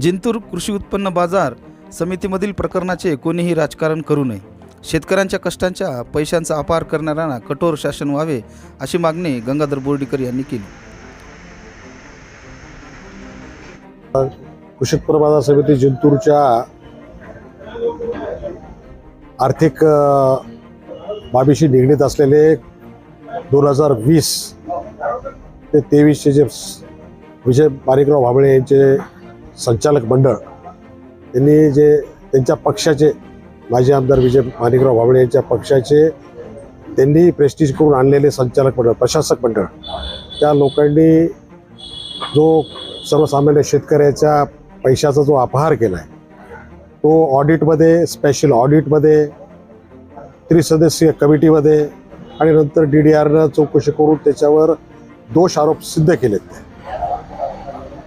जिंतूर कृषी उत्पन्न बाजार समितीमधील प्रकरणाचे कोणीही राजकारण करू नये. शेतकऱ्यांच्या कष्टांच्या पैशांचा अपार करणाऱ्यांना कठोर शासन व्हावे अशी मागणी गंगाधर बोर्डीकर यांनी केली. कृषी उत्पन्न बाजार समिती जिंतूरच्या आर्थिक बाबीशी निगडीत असलेले दोन हजार वीस ते तेवीसचे जे विजय माणिकराव भाबळे यांचे संचालक मंडळ यांनी जे त्यांच्या पक्षाचे माजी आमदार विजय माणिकराव भाबळे यांच्या पक्षाचे त्यांनी प्रेस्टिज करून आणलेले संचालक मंडळ प्रशासक मंडळ त्या लोकांनी जो सर्वसामान्य शेतकऱ्याच्या पैशाचा जो अपहार केला आहे तो ऑडिटमध्ये स्पेशल ऑडिटमध्ये त्रिसदस्यीय कमिटीमध्ये आणि नंतर डी डी आरनं चौकशी करून त्याच्यावर दोष आरोप सिद्ध केलेत.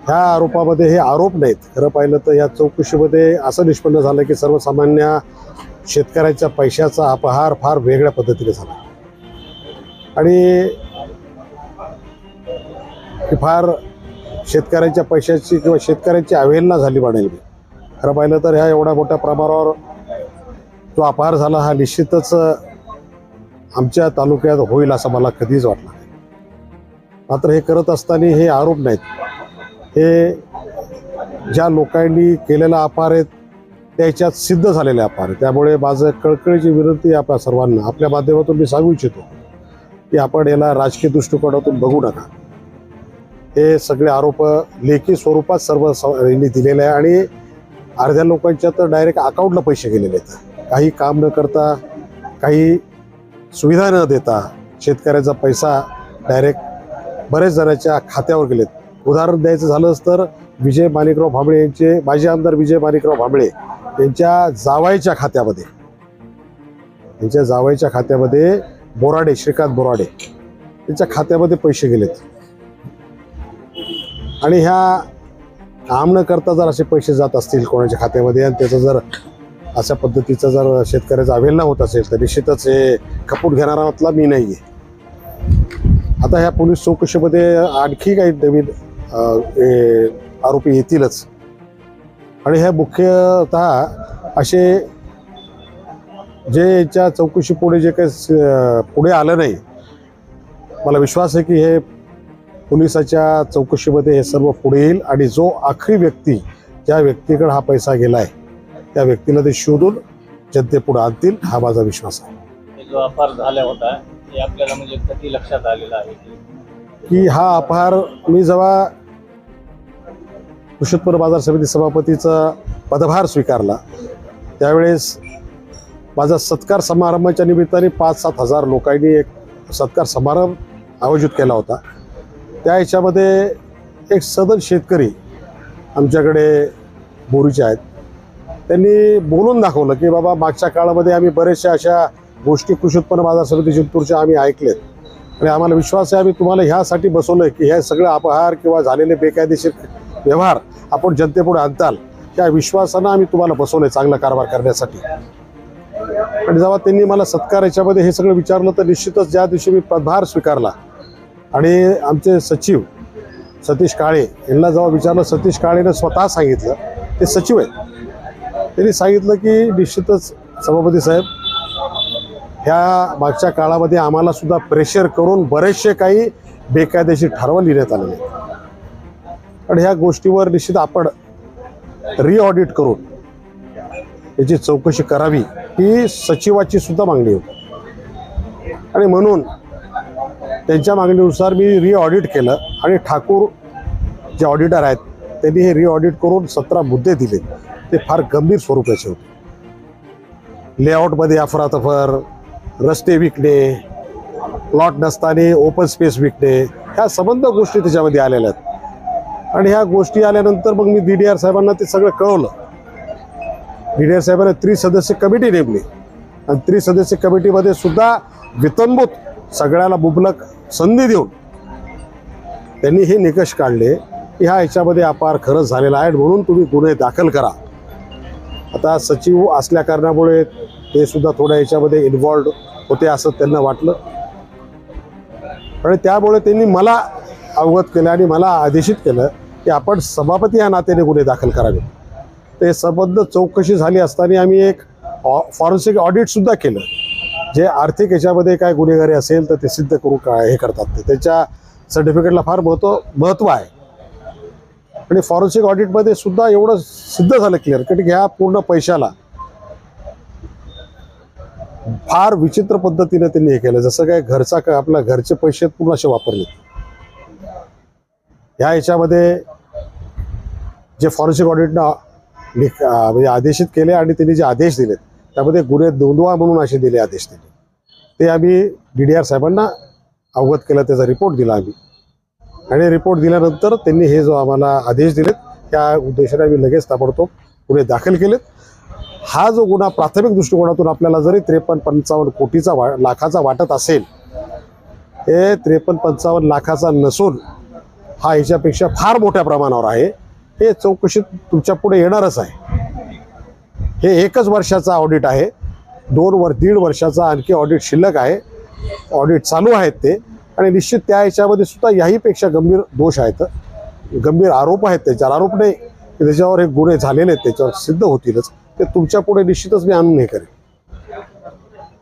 ह्या आरोपामध्ये हे आरोप नाहीत. खरं पाहिलं तर या चौकशीमध्ये असं निष्पन्न झालं की सर्वसामान्य शेतकऱ्याच्या पैशाचा अपहार फार वेगळ्या पद्धतीने झाला. आणि फार शेतकऱ्यांच्या पैशाची किंवा शेतकऱ्यांची अवहेलना झाली म्हणेल मी खरं पाहिलं तर ह्या एवढ्या मोठ्या प्रमाणावर जो अपहार झाला हा निश्चितच आमच्या तालुक्यात होईल असं मला कधीच वाटलं मात्र हे करत असताना हे आरोप नाहीत. हे ज्या लोकांनी केलेला अपार आहेत त्याच्यात सिद्ध झालेले अपार आहे. त्यामुळे माझं कळकळीची विनंती आपल्या सर्वांना. आपल्या माध्यमातून मी सांगू इच्छितो की आपण याला राजकीय दृष्टिकोनातून बघू नका. हे सगळे आरोप लेखी स्वरूपात सर्व स- यांनी दिलेले आहे आणि अर्ध्या लोकांच्या तर डायरेक्ट अकाउंटला पैसे गेलेले आहेत. काही काम न करता काही सुविधा न देता शेतकऱ्याचा पैसा डायरेक्ट बरेच जणांच्या खात्यावर गेलेत. उदाहरण द्यायचं झालंच तर विजय माणिकराव भांबळे यांचे माजी आमदार विजय माणिकराव भांबळे यांच्या जावायच्या खात्यामध्ये त्यांच्या जावायच्या खात्यामध्ये बोराडे श्रीकांत बोराडे त्यांच्या खात्यामध्ये पैसे गेलेत. आणि ह्या काम न करता जर असे पैसे जात असतील कोणाच्या खात्यामध्ये आणि त्याचा जर अशा पद्धतीचा जर शेतकऱ्याचा अवेलना होत असेल तर निश्चितच हे खपून घेणारा मी नाही आहे आता ह्या पोलीस चौकशीमध्ये आणखी काही नवीन आरोपी येतीलच. आणि हे मुख्यतः असे जे याच्या चौकशी पुढे जे काही पुढे आलं नाही मला विश्वास आहे की हे पोलिसाच्या चौकशीमध्ये हे सर्व पुढे येईल आणि जो आखरी व्यक्ती ज्या व्यक्तीकडे हा पैसा गेला आहे त्या व्यक्तीला ते शोधून जनतेपुढे आणतील हा माझा विश्वास आहे. जो अपहार झाला होता हे आपल्याला म्हणजे कधी लक्षात आलेला आहे? की की हा अपहार मी जेव्हा कृषी बाजार समिती सभापतीचा पदभार स्वीकारला त्यावेळेस माझा सत्कार समारंभाच्या निमित्ताने पाच सात हजार लोकांनी एक सत्कार समारंभ आयोजित केला होता. त्या ह्याच्यामध्ये एक सदन शेतकरी आमच्याकडे बोरीचे आहेत. त्यांनी बोलून दाखवलं की बाबा मागच्या काळामध्ये आम्ही बऱ्याचशा अशा गोष्टी कृषी उत्पन्न बाजार समिती जिंतूरच्या आम्ही ऐकलेत. आणि आम्हाला विश्वास आहे आम्ही तुम्हाला ह्यासाठी बसवलं की हे सगळं अपहार किंवा झालेले बेकायदेशीर व्यवहार आपण जनतेपुढे आणताल त्या विश्वासानं आम्ही तुम्हाला बसवलंय चांगला कारभार करण्यासाठी. आणि जेव्हा त्यांनी मला सत्कार याच्यामध्ये हे सगळं विचारलं तर निश्चितच ज्या दिवशी मी पदभार स्वीकारला आणि आमचे सचिव सतीश काळे यांना जेव्हा विचारलं सतीश काळेनं स्वतः सांगितलं ते सचिव आहेत. त्यांनी सांगितलं की निश्चितच सभापती साहेब ह्या मागच्या काळामध्ये आम्हाला सुद्धा प्रेशर करून बरेचसे काही बेकायदेशीर ठराव लिहिण्यात आलेले आहेत. आणि ह्या गोष्टीवर निश्चित आपण रिऑडिट करून याची चौकशी करावी ही सचिवाची सुद्धा मागणी होती. आणि म्हणून त्यांच्या मागणीनुसार मी रिऑडिट केलं आणि ठाकूर जे ऑडिटर आहेत त्यांनी हे रिऑडिट करून सतरा मुद्दे दिले ते फार गंभीर स्वरूपाचे होते. लेआउटमध्ये अफरातफर रस्ते विकणे प्लॉट नसताना ओपन स्पेस विकणे ह्या संबंध गोष्टी त्याच्यामध्ये आलेल्या आहेत. आणि ह्या गोष्टी आल्यानंतर मग मी डी डी आर साहेबांना ते सगळं कळवलं. डी डी आर साहेबांना त्रिसदस्य कमिटी नेमली. आणि त्रिसदस्य कमिटीमध्ये सुद्धा वितंबूत सगळ्याला मुबलक संधी देऊन त्यांनी हे निकष काढले. की ह्या ह्याच्यामध्ये अपार खरंच झालेला आहे. म्हणून तुम्ही गुन्हे दाखल करा. आता सचिव असल्या कारणामुळे ते सुद्धा थोड्या याच्यामध्ये इन्व्हॉल्ड होते असं त्यांना वाटलं. आणि त्यामुळे त्यांनी मला अवगत केलं आणि मला आदेशित केलं की आपण सभापती या नात्याने गुन्हे दाखल करावे. ते संबंध चौकशी झाली असताना आम्ही एक फॉरेन्सिक ऑडिटसुद्धा केलं. जे आर्थिक याच्यामध्ये काय गुन्हेगारी असेल तर ते सिद्ध करू का हे करतात ते. त्याच्या सर्टिफिकेटला फार महत्त्व महत्त्व आहे. आणि फॉरेन्सिक ऑडिटमध्ये सुद्धा एवढं सिद्ध झालं क्लिअर की ह्या पूर्ण पैशाला फार विचित्र पद्धतीने त्यांनी हे केलं. जसं काय घरचा का आपल्या घरचे पैसे पूर्ण असे वापरले या याच्यामध्ये जे फॉरेन्सिक ऑडिटनं लिख म्हणजे आदेशित केले आणि त्यांनी जे आदेश दिलेत त्यामध्ये गुन्हे नोंदवा म्हणून असे दिले आदेश त्यांनी. ते आम्ही डी डी आर साहेबांना अवगत केला त्याचा रिपोर्ट दिला आम्ही. आणि रिपोर्ट दिल्यानंतर त्यांनी हे जो आम्हाला आदेश दिलेत त्या उद्देशाने आम्ही लगेच ताबडतोब गुन्हे दाखल केलेत. हा जो गुन्हा प्राथमिक दृष्टिकोनातून आपल्याला जरी त्रेपन्न पंचावन्न कोटीचा वा लाखाचा वाटत असेल हे त्रेपन्न पंचावन्न लाखाचा नसून हा ह्याच्यापेक्षा फार मोठ्या प्रमाणावर आहे. हे चौकशीत तुमच्यापुढे येणारच आहे. हे एकच वर्षाचा ऑडिट आहे. दोन वर दीड वर्षाचा आणखी ऑडिट शिल्लक आहे. ऑडिट चालू आहेत ते. आणि निश्चित त्या ह्याच्यामध्ये सुद्धा याहीपेक्षा गंभीर दोष आहेत. गंभीर आरोप आहेत त्याच्यावर. आरोप नाही त्याच्यावर हे गुन्हे झालेले आहेत त्याच्यावर सिद्ध होतीलच. ते तुमच्यापुढे निश्चितच मी आणून हे करेन.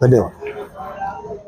धन्यवाद.